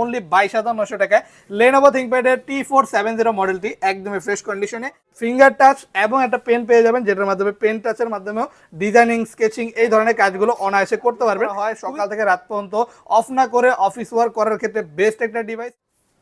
Only বাইশ হাজার নশো টাকায় লেনোভো থিঙ্কপ্যাডের টি ফোর সেভেন জিরো মডেলটি একদমই ফ্রেশ কন্ডিশনে ফিঙ্গার টাচ এবং একটা পেন পেয়ে যাবেন যেটার মাধ্যমে পেন টাচের মাধ্যমেও ডিজাইনিং স্কেচিং এই ধরনের কাজগুলো অনায়াসে করতে পারবেন। হয় সকাল থেকে রাত পর্যন্ত অফ না করে অফিস ওয়ার্ক করার ক্ষেত্রে বেস্ট একটা ডিভাইস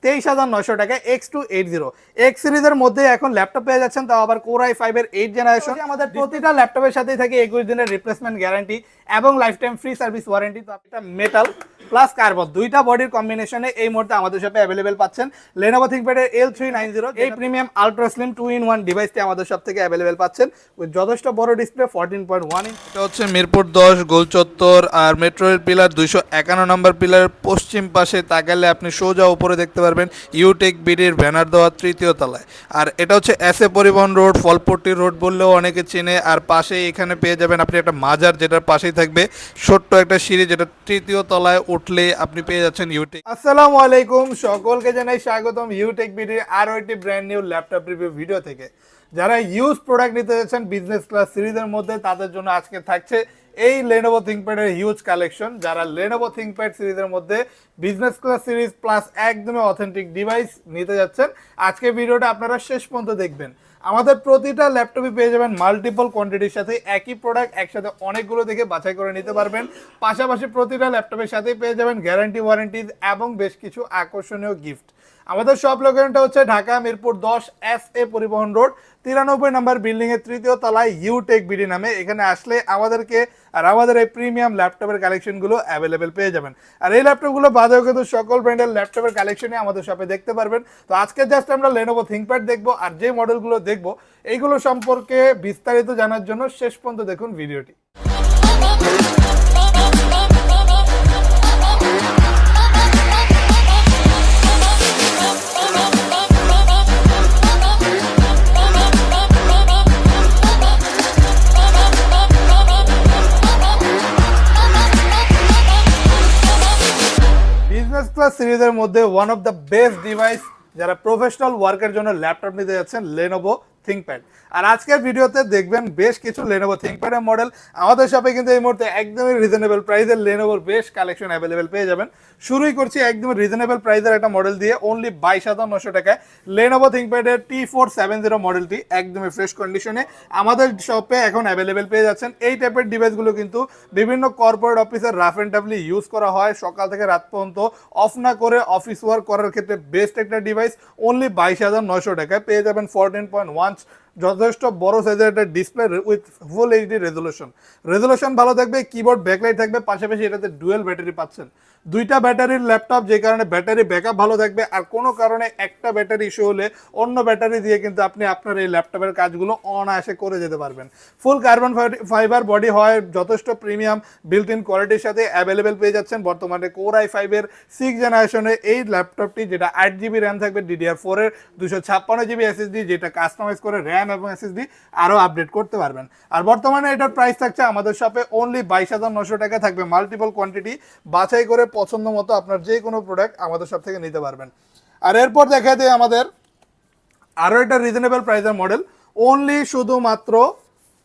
তেইশ হাজার নশো টাকা X two eight zero X সিরিজের মধ্যে এখন ল্যাপটপ পেয়ে যাচ্ছেন তাও আবার কোরাই ফাইভের এইট জেনারেশন আমাদের প্রতিটা ল্যাপটপের সাথেই থাকে একুশ দিনের রিপ্লেসমেন্ট গ্যারান্টি এবং life time free service warranty তো এটা মেটাল প্লাস কার্বন দুইটা বডির কম্বিনেশনে এই মুহূর্তে আমাদের সাথে অ্যাভেলেবেল পাচ্ছেন লেনোভো থিঙ্কপ্যাডের এল থ্রি নাইন জিরো এই premium ultra slim two in one ডিভাইসটি আমাদের সব থেকে অ্যাভেলেবেল পাচ্ছেন। With যথেষ্ট বড় display fourteen point one inch এটা হচ্ছে মিরপুর দশ গোল চত্বর আর মেট্রো রেল পিলার দুইশো একান্ন নম্বর পিলারের পশ্চিম পাশে তাকালে আপনি সোজা উপরে দেখতে পারবেন ইউটেক বিডির ব্যানার দেওয়া তৃতীয় তলায়। আর এটা হচ্ছে এস এ পরিবহন রোড ফলপট্টি রোড বললেও অনেকে চেনে। আর পাশে এখানে পেয়ে যাবেন আপনি একটা মাজার যেটার পাশেই থাকবে ছোট্ট একটা সিঁড়ি যেটা তৃতীয় তলায় উঠলে আপনি পেয়ে যাচ্ছেন ইউটেক আসসালামু আলাইকুম, সকলকে জানাই স্বাগতম ইউটেক বিডির আরও একটি brand new laptop review video থেকে। যারা ইউজ প্রোডাক্ট নিতে যাচ্ছেন বিজনেস ক্লাস সিরিজের মধ্যে, তাদের জন্য আজকে থাকছে এই লেনোভো থিঙ্কপ্যাডের হিউজ কালেকশন যারা লেনোভো থিঙ্কপ্যাড সিরিজের মধ্যে বিজনেস ক্লাস সিরিজ প্লাস একদমই অথেন্টিক ডিভাইস নিতে যাচ্ছেন, আজকে ভিডিওটা আপনারা শেষ পর্যন্ত দেখবেন। আমাদের প্রতিটা ল্যাপটপে পেয়ে যাবেন মাল্টিপল কোয়ান্টিটির সাথে একই প্রোডাক্ট একসাথে অনেকগুলো দেখে বাছাই করে নিতে পারবেন। পাশাপাশি প্রতিটা ল্যাপটপের সাথেই পেয়ে যাবেন গ্যারান্টি ওয়ারেন্টি এবং বেশ কিছু আকর্ষণীয় গিফট আমাদের সব লোকেশনটা হচ্ছে ঢাকা মিরপুর দশ এস এ পরিবহন রোড তিরানব্বই নম্বর বিল্ডিং এর তৃতীয় তলায় ইউটেক বিডি নামে। এখানে আসলে আমাদেরকে আর আমাদের এই প্রিমিয়াম ল্যাপটপের কালেকশনগুলো অ্যাভেলেবেল পেয়ে যাবেন। আর এই ল্যাপটপগুলো বাদেও কিন্তু সকল ব্র্যান্ডের ল্যাপটপের কালেকশনই আমাদের শপে দেখতে পারবেন। তো আজকে জাস্ট আমরা লেনোভো থিঙ্কপ্যাড দেখব আর যে মডেলগুলো দেখব, এইগুলো সম্পর্কে বিস্তারিত জানার জন্য শেষ পর্যন্ত দেখুন ভিডিওটি। বিজনেস সিরিজের মধ্যে one of the best device যারা প্রফেশনাল ওয়ার্কের জন্য ল্যাপটপ নিতে যাচ্ছেন লেনোভো থিঙ্কপ্যাড আর আজকের ভিডিওতে দেখবেন বেশ কিছু লেনোভো থিঙ্কপ্যাডের মডেল আমাদের শপে কিন্তু এই মুহূর্তে একদমই রিজনেবল প্রাইসের লেনোভোর বেশ কালেকশন অ্যাভেলেবেল পেয়ে যাবেন। শুরুই করছি একদমই রিজনেবল প্রাইসের একটা মডেল দিয়ে অনলি বাইশ হাজার নশো টাকায়। লেনোভো থিঙ্কপ্যাডের টি ফোর সেভেন জিরো মডেলটি একদমই ফ্রেশ কন্ডিশনে আমাদের শপে এখন অ্যাভেলেবেল পেয়ে যাচ্ছেন। এই টাইপের ডিভাইসগুলো কিন্তু বিভিন্ন কর্পোরেট অফিসের রাফ অ্যান্ড টাফলি ইউজ করা হয়। সকাল থেকে রাত পর্যন্ত অফ না করে অফিস ওয়ার্ক করার ক্ষেত্রে বেস্ট একটা ডিভাইস অনলি বাইশ হাজার নশো টাকায়। পেয়ে যাবেন ফোরটিন পয়েন্ট ওয়ান যথেষ্ট বড় সাইজের একটা display with full HD resolution resolution ভালো থাকবে কিবোর্ড ব্যাকলাইট থাকবে, পাশাপাশি এটাতে ডুয়েল ব্যাটারি পাচ্ছেন। দুইটা ব্যাটারির ল্যাপটপ, যে কারণে ব্যাটারি ব্যাকআপ ভালো থাকবে আর কোনো কারণে একটা ব্যাটারি ইস্যু হলে অন্য ব্যাটারি দিয়ে কিন্তু আপনি আপনার এই ল্যাপটপের কাজগুলো অনায়াসে করে যেতে পারবেন। ফুল কার্বন ফাইবার বডি হয়, যথেষ্ট প্রিমিয়াম বিল্ট ইন কোয়ালিটির সাথে অ্যাভেলেবেল পেয়ে যাচ্ছেন বর্তমানে কোর আই ফাইভের সিক্স জেনারেশনের এই ল্যাপটপটি, যেটা আট জিবি র্যাম থাকবে ডিডিআর ফোরের দুশো ছাপ্পান্ন জিবি এসএসডি যেটা কাস্টমাইজ করে র্যাম এবং এসএসডি আরও আপডেট করতে পারবেন। আর বর্তমানে এটার প্রাইস থাকছে আমাদের শপে অনলি বাইশ হাজার নশো টাকা থাকবে। মাল্টিপল কোয়ান্টিটি বাছাই করে পছন্দ মতো আপনার যে কোনো প্রোডাক্ট আমাদের সব থেকে নিতে পারবেন। আর এরপর দেখা যায় আমাদের আরও একটা রিজনেবল প্রাইসের মডেল অনলি শুধুমাত্র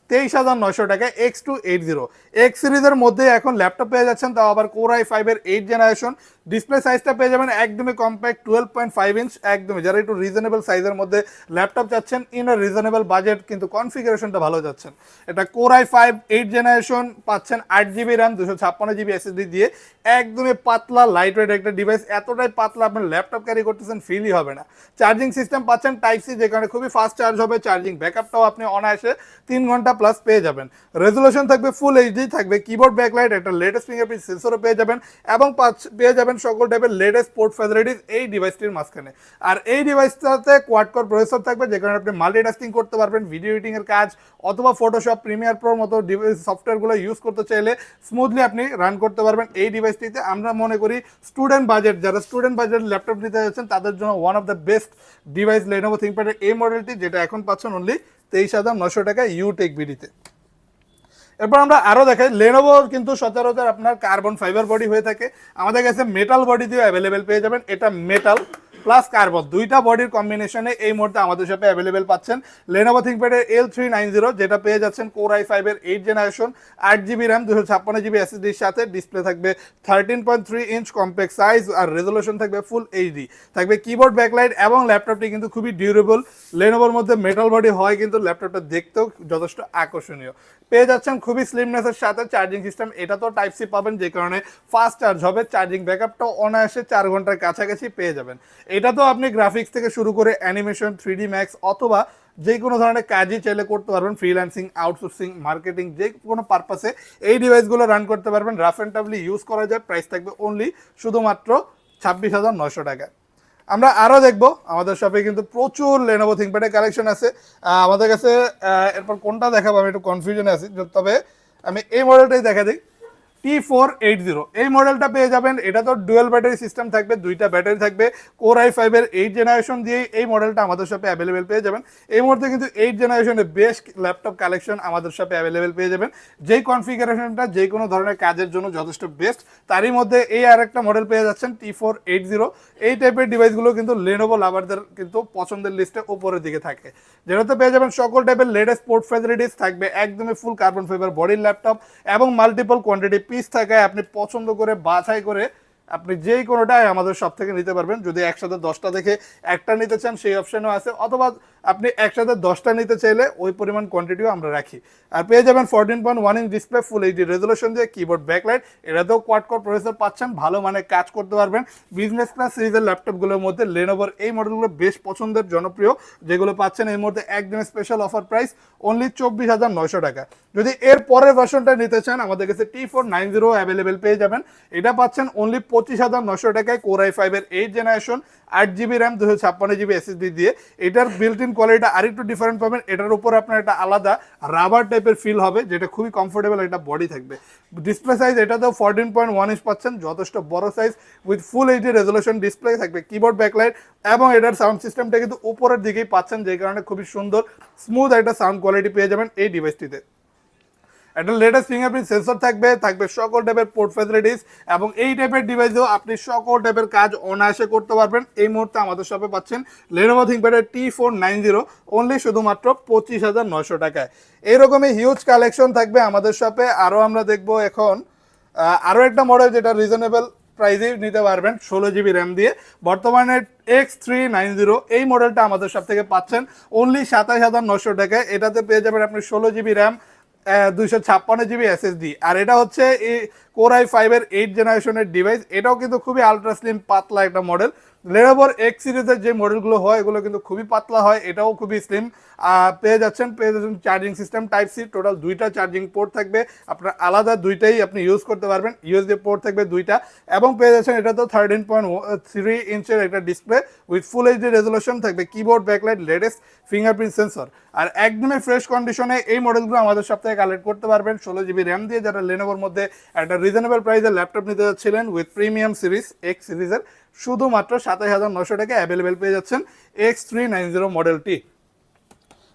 তেইশ হাজার নয়শো টাকা X two eight zero X সিরিজের মধ্যে এখন ল্যাপটপ পেয়ে যাচ্ছেন, তাও আবার কোর আই ফাইভের এইট জেনারেশন ডিসপ্লে সাইজটা পেয়ে যাবেন একদমই compact twelve point five inch একদমই। যারা একটু রিজনেবল সাইজের মধ্যে ল্যাপটপ চাচ্ছেন ইন আ রিজনেবল বাজেট কিন্তু কনফিগারেশনটা ভালো যাচ্ছেন এটা core i five eight generation পাচ্ছেন আট জিবি র্যাম দুশো ছাপ্পান্ন জিবি এসএসডি দিয়ে। একদমই পাতলা লাইট ওয়েট একটা ডিভাইস এতটাই পাতলা আপনার ল্যাপটপ ক্যারি করতেছেন ফিলই হবে না। চার্জিং সিস্টেম পাচ্ছেন টাইপ সি যে কারণে খুবই ফাস্ট চার্জ হবে। চার্জিং ব্যাকআপটাও আপনি অনায়াসে তিন ঘণ্টা প্লাস পেয়ে যাবেন। রেজলিউশন থাকবে ফুল এইচডি থাকবে কিবোর্ড ব্যাকলাইট একটা লেটেস্ট ফিঙ্গারপ্রিন্ট সেন্সরও পেয়ে যাবেন। এবং পেয়ে যাবেন সকল টাইপের লেটেস্ট পোর্ট ফ্যাসিলিটিস এই ডিভাইসটির মাঝখানে। আর এই ডিভাইসটাতে কোয়াড কোর প্রসেসর থাকবে, যে কারণে আপনি মাল্টিটাস্কিং করতে পারবেন ভিডিও এডিটিং এর কাজ, অথবা ফটোশপ প্রিমিয়ার প্রোর মতো সফটওয়্যারগুলো ইউজ করতে চাইলে স্মুথলি আপনি রান করতে পারবেন এই ডিভাইসটিতে আমরা মনে করি স্টুডেন্ট বাজেট যারা স্টুডেন্ট বাজেট ল্যাপটপ নিতে যাচ্ছেন, তাদের জন্য one of the best device Lenovo থিঙ্কপ্যাডের এই মডেলটি যেটা এখন পাচ্ছেন অনলি তেইশ হাজার নশো টাকা ইউটেক বিডিতে এরপর আমরা আরও দেখে লেনোভো কিন্তু সচরাচর আপনার কার্বন ফাইবার বডি হয়ে থাকে। আমাদের কাছে মেটাল বডি দিয়ে অ্যাভেলেবেল পেয়ে যাবেন। এটা মেটাল প্লাস কার্বন দুইটা বডির কম্বিনেশনে এই মুহূর্তে আমাদের সাথে অ্যাভেলেবেল পাচ্ছেন লেনোভো থিঙ্কপ্যাডের এল থ্রি নাইন জিরো যেটা পেয়ে যাচ্ছেন কোর আই ফাইভের এইট জেনারেশন আট জিবি র্যাম দুশো ছাপ্পান্ন জিবি এসএসডির সাথে ডিসপ্লে থাকবে thirteen point three inch compact size আর রেজলিউশন থাকবে ফুল এইচডি থাকবে কিবোর্ড ব্যাকলাইট এবং ল্যাপটপটি কিন্তু খুবই ডিউরেবল লেনোভোর মধ্যে মেটাল বডি হয় কিন্তু ল্যাপটপটা দেখতেও যথেষ্ট আকর্ষণীয়। পেয়ে যাচ্ছেন খুবই স্লিমনেসের সাথে চার্জিং সিস্টেম এটা তো টাইপ সি পাবেন, যে কারণে ফাস্ট চার্জ হবে চার্জিং ব্যাকআপটাও অনায়াসে চার ঘণ্টার কাছাকাছি পেয়ে যাবেন। এটা তো আপনি গ্রাফিক্স থেকে শুরু করে অ্যানিমেশন থ্রি ম্যাক্স অথবা যে কোনো ধরনের কাজই চাইলে করতে পারবেন ফ্রিল্যান্সিং আউটসোর্সিং মার্কেটিং যে কোনো পারপাসে এই ডিভাইসগুলো রান করতে পারবেন। রাফ অ্যান্ড টাফলি ইউজ করা যায় প্রাইস থাকবে অনলি শুধুমাত্র ছাব্বিশ হাজার নশো টাকা। আমরা আরও দেখব, আমাদের শপে কিন্তু প্রচুর লেনোভো থিঙ্কপ্যাডের কালেকশন আছে। আমাদের কাছে এরপর কোনটা দেখাবো আমি একটু কনফিউশনে আছি। তবে আমি এই মডেলটাই দেখা দিই। টি ফোর এইট জিরো এই মডেলটা পেয়ে যাবেন। এটা তো ডুয়েল ব্যাটারি সিস্টেম থাকবে, দুইটা ব্যাটারি থাকবে। কোর আই ফাইভের এইট জেনারেশন দিয়ে এই মডেলটা আমাদের শপে অ্যাভেলেবেল পেয়ে যাবেন। এই মুহূর্তে কিন্তু এইট জেনারেশনের বেস্ট ল্যাপটপ কালেকশন আমাদের শপে অ্যাভেলেবেল পেয়ে যাবেন। যেই কনফিগারেশনটা যে কোনো ধরনের কাজের জন্য যথেষ্ট বেস্ট তারই মধ্যে এই আর একটা মডেল পেয়ে যাচ্ছেন টি ফোর এইট জিরো এই টাইপের ডিভাইসগুলো কিন্তু লেনোভো লাভারদের কিন্তু পছন্দের লিস্টে উপরের দিকে থাকে। যেটাতে পেয়ে যাবেন সকল টাইপের লেটেস্ট স্পোর্ট ফ্যাসিলিটিস থাকবে একদমই ফুল কার্বন ফাইবার বডির ল্যাপটপ এবং মাল্টিপল কোয়ান্টিটি পিস থাকায় আপনি পছন্দ করে, বাছাই করে আপনি যেই কোনোটাই আমাদের সব থেকে নিতে পারবেন। যদি একসাথে দশটা দেখে একটা নিতে চান, সেই অপশনও আছে। অথবা আপনি একসাথে দশটা নিতে চাইলে ওই পরিমাণ কোয়ান্টিটিও আমরা রাখি। আর পেয়ে যাবেন fourteen point one inch display full HD resolution দিয়ে কিবোর্ড ব্যাকলাইট এটাতেও কোয়াড কোর প্রসেসর পাচ্ছেন, ভালো মানে কাজ করতে পারবেন। বিজনেস ক্লাস সিরিজের ল্যাপটপগুলোর মধ্যে লেনোভার এই মডেলগুলো বেশ পছন্দের, জনপ্রিয়। যেগুলো পাচ্ছেন এই মুহূর্তে একদম স্পেশাল অফার প্রাইস অনলি চব্বিশ হাজার নয়শো টাকা। যদি এর পরের ভার্সনটা নিতে চান, আমাদের কাছে T four nine zero available পেয়ে যাবেন। এটা পাচ্ছেন অনলি পঁচিশ হাজার নয়শো টাকায় কোরাই ফাইভের এইট জেনারেশন আট জিবি র্যাম দুশো ছাপ্পান্ন জিবি এসএসডি দিয়ে। এটার বিল্ট কোয়ালিটি আরেকটু ডিফারেন্ট পাবেন। এটার উপর আপনার একটা আলাদা রাবার টাইপের ফিল হবে, যেটা খুবই কমফোর্টেবল একটা বডি থাকবে। ডিসপ্লে সাইজ এটাতেও ফোরটিন পয়েন্ট ওয়ান ইঞ্চ পাচ্ছেন, যথেষ্ট বড় size with full HD resolution display থাকবে কিবোর্ড ব্যাকলাইট এবং এটার সাউন্ড সিস্টেমটা কিন্তু উপরের দিকেই পাচ্ছেন, যে কারণে খুবই সুন্দর স্মুথ একটা সাউন্ড কোয়ালিটি পেয়ে যাবেন এই ডিভাইসটিতে একটা লেটেস্ট ফিঙ্গারপ্রিন্ট সেন্সর থাকবে থাকবে সকল টাইপের পোর্ট ফ্যাসিলিটিস এবং এই টাইপের ডিভাইসেও আপনি সকল টাইপের কাজ অনায়াসে করতে পারবেন। এই মুহূর্তে আমাদের শপে পাচ্ছেন Lenovo থিঙ্কপ্যাডের T four nine zero only শুধুমাত্র পঁচিশ হাজার নয়শো টাকায়। এইরকমই হিউজ কালেকশন থাকবে আমাদের শপে আরও আমরা দেখব এখন আরও একটা মডেল যেটা রিজনেবল প্রাইজে নিতে পারবেন, ষোলো জিবি র্যাম দিয়ে। বর্তমানে এক্স থ্রি নাইন জিরো এই মডেলটা আমাদের সব থেকে পাচ্ছেন অনলি সাতাশ হাজার নশো টাকায়। এটাতে পেয়ে যাবেন আপনি ষোলো জিবি র্যাম দুইশো ছাপ্পান্ন জিবি এসএসডি আর এটা হচ্ছে কোর আই ফাইভের এইট জেনারেশনের ডিভাইস এটাও কিন্তু খুবই আলট্রা স্লিম পাতলা একটা মডেল লেনোভোর এক্স সিরিজের যে মডেলগুলো হয়, এগুলো কিন্তু খুবই পাতলা হয়, এটাও খুবই স্লিম পেয়ে যাচ্ছেন পেয়ে যাচ্ছেন charging system type C total দুইটা চার্জিং পোর্ট থাকবে। আপনার আলাদা দুইটাই আপনি ইউজ করতে পারবেন ইউএসডি পোর্ট থাকবে দুইটা। এবং পেয়ে যাচ্ছেন এটা তো থার্টিন পয়েন্ট থ্রি ইঞ্চের একটা display with full HD resolution থাকবে keyboard backlight latest fingerprint sensor আর একদমই ফ্রেশ কন্ডিশনে এই মডেলগুলো আমাদের সপ্তাহে কালেক্ট করতে পারবেন। ষোলো জিবি র্যাম দিয়ে যারা লেনোভোর মধ্যে একটা রিজনেবল প্রাইসের ল্যাপটপ নিতে যাচ্ছিলেন উইথ প্রিমিয়াম সিরিজ এক্স সিরিজের শুধুমাত্র সাতাশ হাজার নশো টাকা অ্যাভেলেবেল পেয়ে যাচ্ছেন এক্স থ্রি নাইন জিরো মডেলটি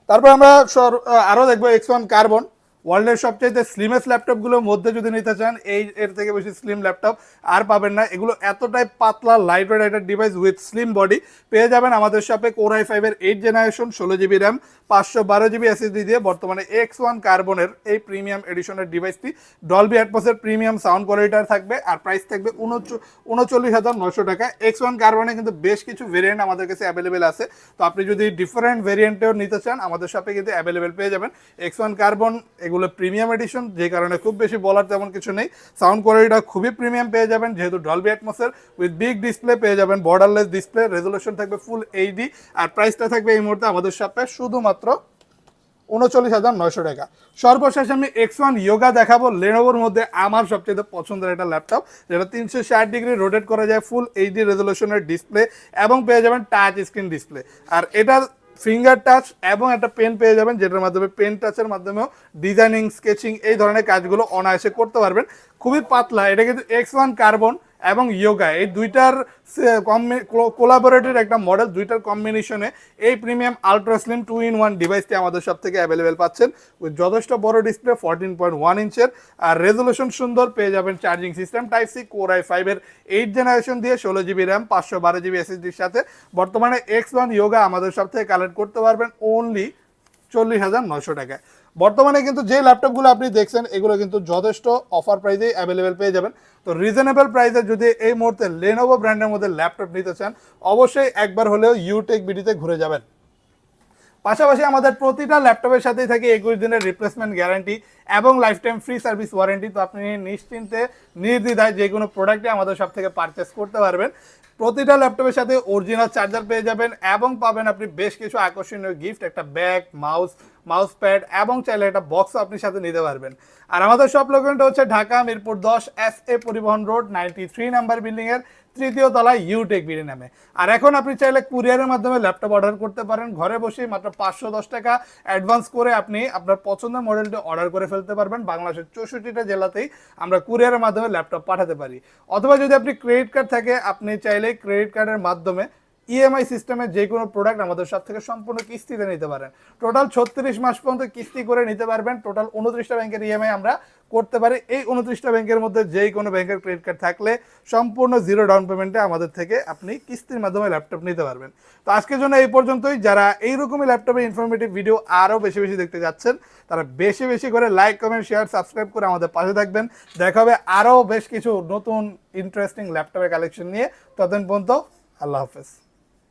তারপর আমরা আরও আরও দেখব এক্স ওয়ান কার্বন ওয়ার্ল্ডের সবচেয়ে স্লিমেস্ট ল্যাপটপগুলোর মধ্যে যদি নিতে চান, এই এর থেকে বেশি স্লিম ল্যাপটপ আর পাবেন না। এগুলো এতটাই পাতলা light weight device with slim body পেয়ে যাবেন আমাদের শপে কোরাই ফাইভের এইট জেনারেশন ষোলো জিবি র্যাম পাঁচশো বারো জিবি এসএসডি দিয়ে বর্তমানে এক্স ওয়ান কার্বনের এই প্রিমিয়াম এডিশনের ডিভাইসটি ডলবি অ্যাটমসের প্রিমিয়াম সাউন্ড কোয়ালিটার থাকবে আর প্রাইস থাকবে উনচ- উনচল্লিশ হাজার নশো টাকা। এক্স ওয়ান কার্বনে কিন্তু বেশ কিছু ভেরিয়েন্ট আমাদের কাছে অ্যাভেলেবেল আছে। তো আপনি যদি ডিফারেন্ট ভেরিয়েন্টেও নিতে চান, আমাদের শপে কিন্তু অ্যাভেলেবেল পেয়ে যাবেন। এক্স ওয়ান কার্বন এগুলো প্রিমিয়াম এডিশন যে কারণে খুব বেশি বলার তেমন কিছু নেই। সাউন্ড কোয়ালিটিটা খুবই প্রিমিয়াম পেয়ে যাবেন, যেহেতু ডলবি অ্যাটমসের উইথ বিগ ডিসপ্লে পেয়ে যাবেন বর্ডারলেস ডিসপ্লে রেজলিউশন থাকবে ফুল এইচডি আর প্রাইসটা থাকবে এই মুহূর্তে আমাদের শপে শুধুমাত্র উনচল্লিশ হাজার নয়শো টাকা। সর্বশেষ আমি এক্স ওয়ান ইয়োগা দেখাবো লেনোভোর মধ্যে আমার সবচেয়ে পছন্দের একটা ল্যাপটপ যেটা তিনশো ষাট ডিগ্রি রোটেট করা যায় ফুল এইচডি রেজলিউশনের ডিসপ্লে এবং পেয়ে যাবেন টাচ স্ক্রিন ডিসপ্লে আর এটা ফিঙ্গার টাচ এবং একটা পেন পেয়ে যাবেন, যেটার মাধ্যমে পেন টাচের মাধ্যমেও ডিজাইনিং স্কেচিং এই ধরনের কাজগুলো অনায়াসে করতে পারবেন। খুবই পাতলা, এটা কিন্তু এক্স ওয়ান কার্বন এবং ইয়োগা এই দুইটার কোলাবোরেটেড একটা মডেল দুইটার কম্বিনেশনে এই premium ultra slim two in one ডিভাইসটি আমাদের সব থেকে অ্যাভেলেবেল পাচ্ছেন। with যথেষ্ট বড় ডিসপ্লে ফোরটিন পয়েন্ট ওয়ান ইঞ্চের। আর রেজলিউশন সুন্দর পেয়ে যাবেন charging system type C core i ফাইভের এইট জেনারেশন দিয়ে ষোলো জিবি র্যাম পাঁচশো বারো জিবি এসএসডির সাথে। বর্তমানে এক্স ওয়ান ইয়োগা আমাদের সব থেকে কালেক্ট করতে পারবেন ওনলি চল্লিশ হাজার নশো টাকায়। বর্তমানে কিন্তু যে ল্যাপটপগুলো আপনি দেখছেন, এগুলো কিন্তু যথেষ্ট অফার প্রাইসেই অ্যাভেলেবেল পেয়ে যাবেন। তো রিজনেবল প্রাইসে যদি এই মুহূর্তে লেনোভো ব্র্যান্ডের মধ্যে ল্যাপটপ নিতে চান, অবশ্যই একবার হলেও ইউটেক বিডিতে ঘুরে যাবেন। পাশাপাশি আমাদের প্রতিটা ল্যাপটপের সাথেই থাকে একুশ দিনের রিপ্লেসমেন্ট গ্যারান্টি এবং life time free service warranty তো আপনি নিশ্চিন্তে, নির্দ্বিধায় যে কোনো প্রোডাক্টে আমাদের সব থেকে পারচেস করতে পারবেন। প্রতিটা ল্যাপটপের সাথে অরিজিনাল চার্জার পেয়ে যাবেন এবং পাবেন আপনি বেশ কিছু আকর্ষণীয় গিফট একটা ব্যাগ মাউস মাউস প্যাড এবং চাইলে একটা বক্সও আপনি সাথে নিতে পারবেন। আর আমাদের সব লোকেশনটা হচ্ছে ঢাকা মিরপুর দশ এস এ পরিবহন রোড নাইনটি থ্রি নাম্বার বিল্ডিংয়ের তৃতীয় তলায় ইউটেক বিডি নামে। আর এখন আপনি চাইলে কুরিয়ারের মাধ্যমে ল্যাপটপ অর্ডার করতে পারেন। ঘরে বসে মাত্র পাঁচশো দশ টাকা অ্যাডভান্স করে আপনি আপনার পছন্দের মডেলটি অর্ডার করে ফেলতে পারবেন। বাংলাদেশের চৌষট্টিটা জেলাতেই আমরা কুরিয়ারের মাধ্যমে ল্যাপটপ পাঠাতে পারি। অথবা যদি আপনি ক্রেডিট কার্ড থাকে, আপনি চাইলে ক্রেডিট কার্ডের মাধ্যমে ইএমআই সিস্টেমে যে কোনো প্রোডাক্ট আমাদের সব থেকে সম্পূর্ণ কিস্তিতে নিতে পারেন। টোটাল ছত্রিশ মাস পর্যন্ত কিস্তি করে নিতে পারবেন। টোটাল উনত্রিশটা ব্যাংকের ইএমআই আমরা করতে পারি। এই উনত্রিশটা ব্যাংকের মধ্যে যেই কোনো ব্যাংকের ক্রেডিট কার্ড থাকলে সম্পূর্ণ জিরো ডাউন পেমেন্টে আমাদের থেকে আপনি কিস্তির মাধ্যমে ল্যাপটপ নিতে পারবেন। তো আজকের জন্য এই পর্যন্তই। যারা এইরকমই ল্যাপটপে ইনফরমেটিভ ভিডিও আরও বেশি বেশি দেখতে যাচ্ছেন, তারা বেশি বেশি করে লাইক কমেন্ট শেয়ার সাবস্ক্রাইব করে আমাদের পাশে থাকবেন। দেখা হবে আরও বেশ কিছু নতুন ইন্টারেস্টিং ল্যাপটপের কালেকশন নিয়ে। ততদিন পর্যন্ত আল্লাহ হাফেজ।